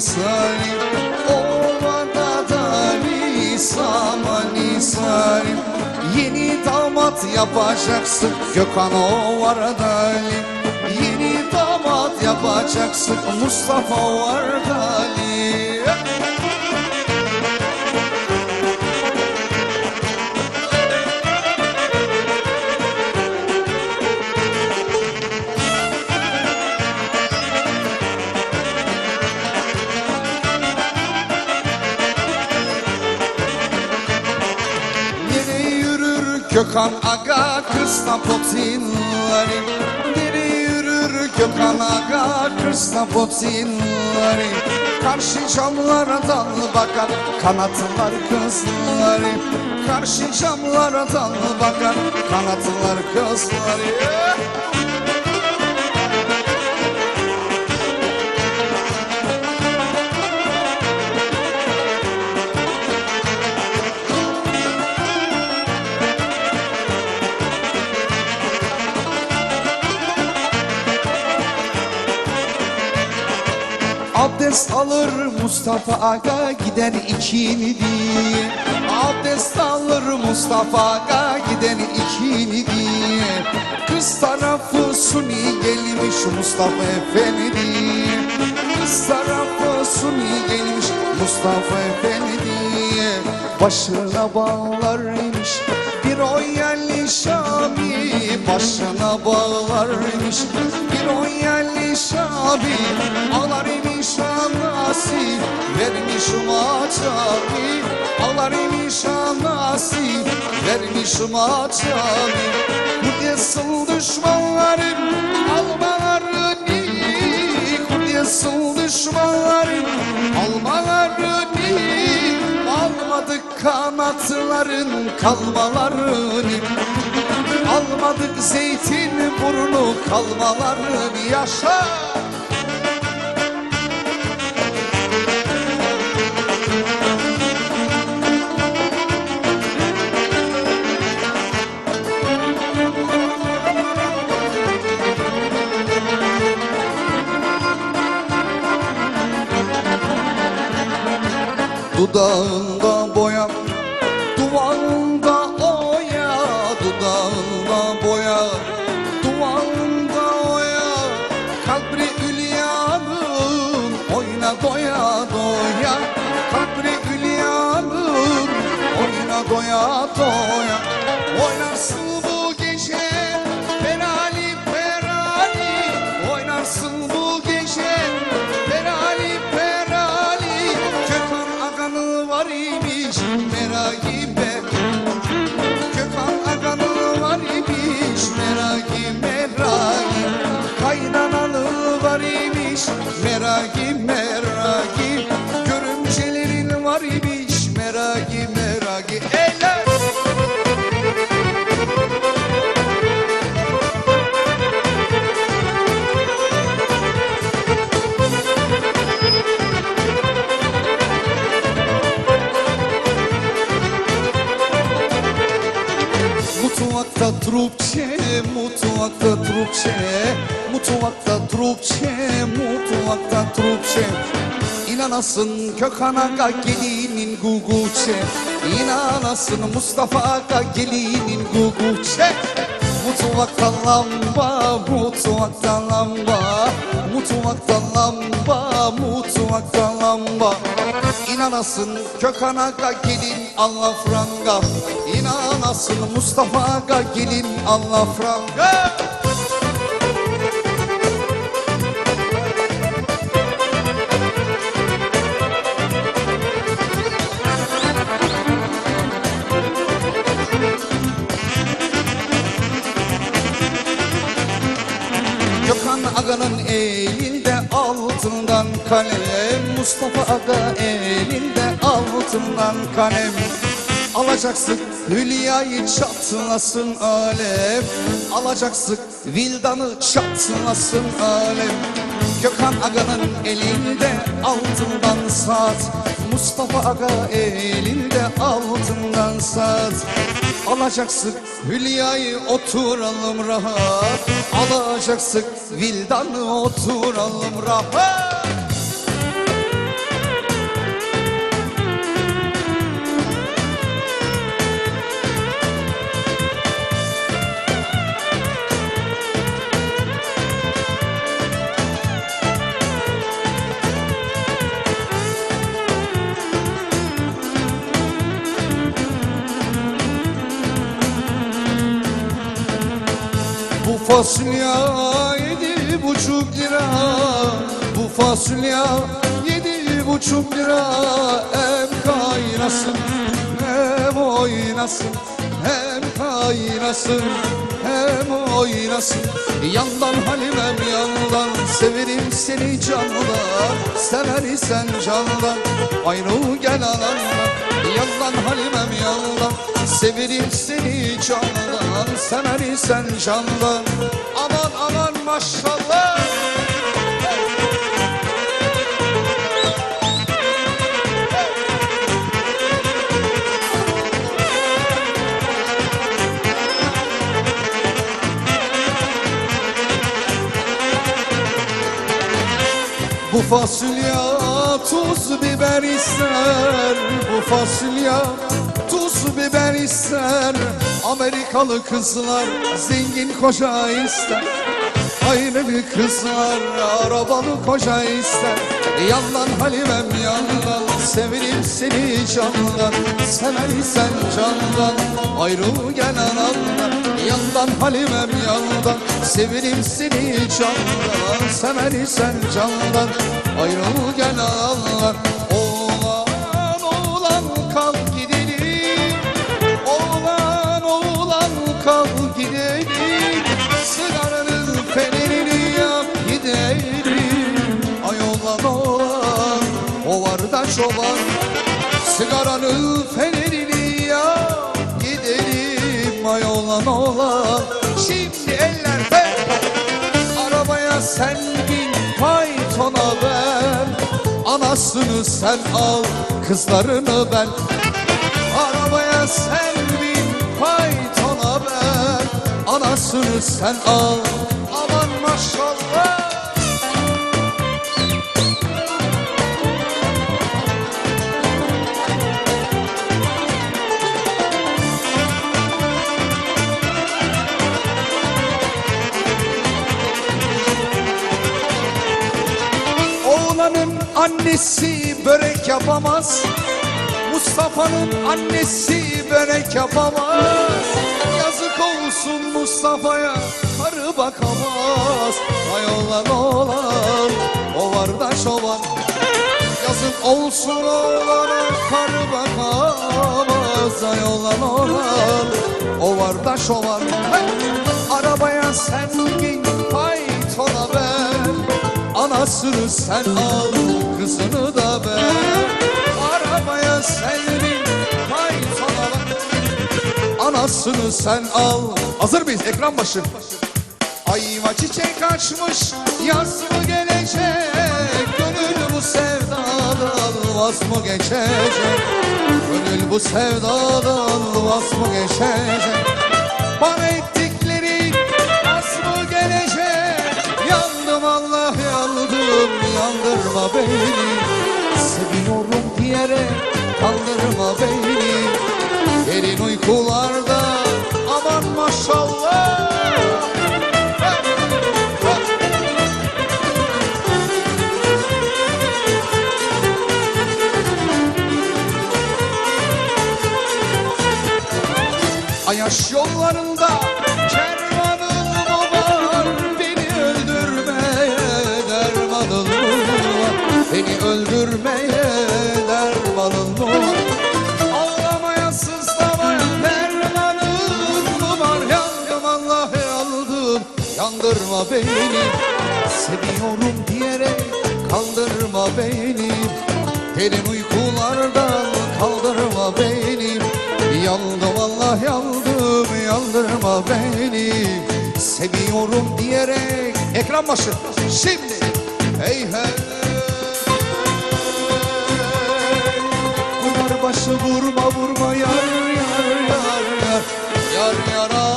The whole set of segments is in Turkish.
sarim Ovada dali saman sarim Yeni damat yapacaksın Gökhan Ovara dali Yeni damat yapacaksın Mustafa Ovara dali Gökhan Aga kızla potinleri Nereye yürür Gökhan Aga kızla potinleri Karşı camlardan bakar kanatlar kızları. Karşı camlardan bakar kanatlar kızları Abdest alır Mustafa Aga gider ikini diye Abdest alır Mustafa Aga gider ikini diye Kız tarafı suni gelmiş Mustafa Efendi. Kız tarafı suni gelmiş Mustafa Efendi. Başına bağlarmış bir o yerli şabi Başına bağlarmış bir o yerli şabi Ağlar imiş anası vermiş maçabi Ağlar imiş anası vermiş maçabi Kudyesin düşmanların almalarını Kudyesin düşmanların almalarını Almadık kanatların kalmalarını Almadık zeytin burnu kalmalarını Yaşa! Dudağında boya, doya doya. Oynarsın bu gece Ferali Ferali. Oynarsın bu gece Ferali Ferali. Gökhan Agan'ı var imiş Meragi be Gökhan Agan'ı var imiş Meragi meragi Kaynanalı var imiş Meragi meragi Görümcelerin var imiş Meragi meragi mutfakta trupçe Mutfakta trupçe, mutfakta trupçe İnanasın Gökhan Aga gelinin guguçe. İnanasın Mustafa Aga gelinin guguçe. Mutfakta lamba, mutfakta lamba. Mutfakta lamba, mutfakta lamba. İnanasın Gökhan Aga gelin Allah franga İnanasın Mustafa Aga gelin Allah franga. Gökhan Aga'nın elinde altından kalem Mustafa Aga elinde altından kalem Alacaksın Hülya'yı çatlasın alem. Alacaksın Vildan'ı çatlasın alem. Gökhan Aga'nın elinde altından saat Mustafa Aga elinde altından saat Alacaksın Hülya'yı oturalım rahat. Alacaksın Vildan'ı oturalım rahat fasulye yedi buçuk lira. Bu fasulye yedi buçuk lira. Hem kaynasın hem oynasın Hem kaynasın hem oynasın. Yandan Halimem yandan Severim seni candan. Sever isen candan Aynı gel anandan. Yandan Halimem yandan Severim seni candan. Sever isen candan maşallah Bu fasulye tuz biber ister. Bu fasulye tuz biber ister. Amerikalı kızlar zengin koca ister Aynı bir kızlar arabalı koca ister. Yandan Halimem yandan Severim seni candan. Seversen candan Ayrıl gel anamdan. Yandan Halimem yandan Severim seni candan. Seversen candan Ayrıl gel anamdan da çoban Sigaranın fenerini yak gidelim Ay oğlan oğlan Şimdi ellerde Arabaya sen bin faytona ben Anasını sen al kızlarını ben. Arabaya sen bin faytona ben Anasını sen al aman maşallah annesi börek yapamaz. Mustafa'nın annesi börek yapamaz. Yazık olsun Mustafa'ya karı bakamaz. Ay oğlan oğlan o var da şovan Yazık olsun oğlana karı bakamaz. Ay oğlan oğlan o var da şovan Hey! Arabaya sen bin faytona ben Anasını sen al, kızını da ver. Arabaya bin faytona ben Anasını sen al. Hazır mıyız? Ekran başı. Ayva çiçek açmış Yaz mı gelecek. Gönül bu sevdadan Vaz mı geçecek? Gönül bu sevdadan Vaz mı geçecek? Bana ettikleri Vaz mı gelecek? Yandım Allah yandım Yandırma beni. Seviyorum diyerek Kandırma beni. Derin uykularda Aman maşallah. Ayaş yollarında Beni öldürmeye dermanın mı var Ağlamaya sızlamaya dermanın mı var. Yandım Allah yandım yandırma beni. Seviyorum diyerek kandırma beni. Derin uykulardan kaldırma beni. Yandım Allah yandım yandırma beni. Seviyorum diyerek Ekran başı. Şimdi Hey hey başı vurma vurma yar yar yar yar. Yar yar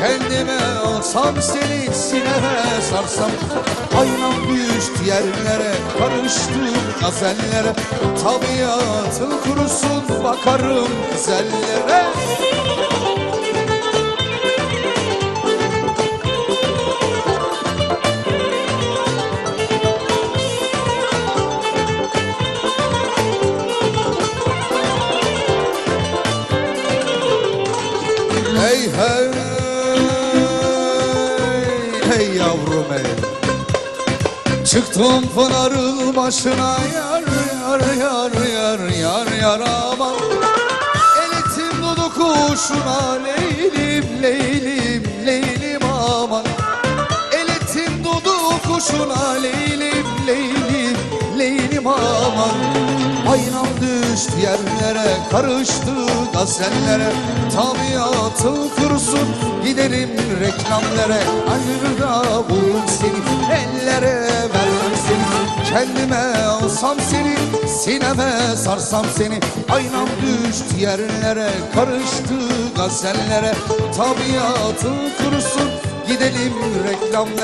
Kendime alsam seni sineme sarsam Aynam düştü yerlere karıştım gazellere. Tabiatın kurusun bakarım güzellere. Hey hey Çıktım Pınar'ın başına yar yar yar yar yar yar aman Eletim dudu kuşuna leylim leylim leylim aman Eletim dudu kuşuna leylim leylim leylim aman Aynam düştü yerlere karıştı gazellere Tabiatı kursun giderim reklamlere. Ayrıda bulurum seni ellere vermem seni. Kendime alsam seni sineme sarsam seni. Aynam düştü yerlere karıştı gazellere Tabiatı kursun gidelim reklamlara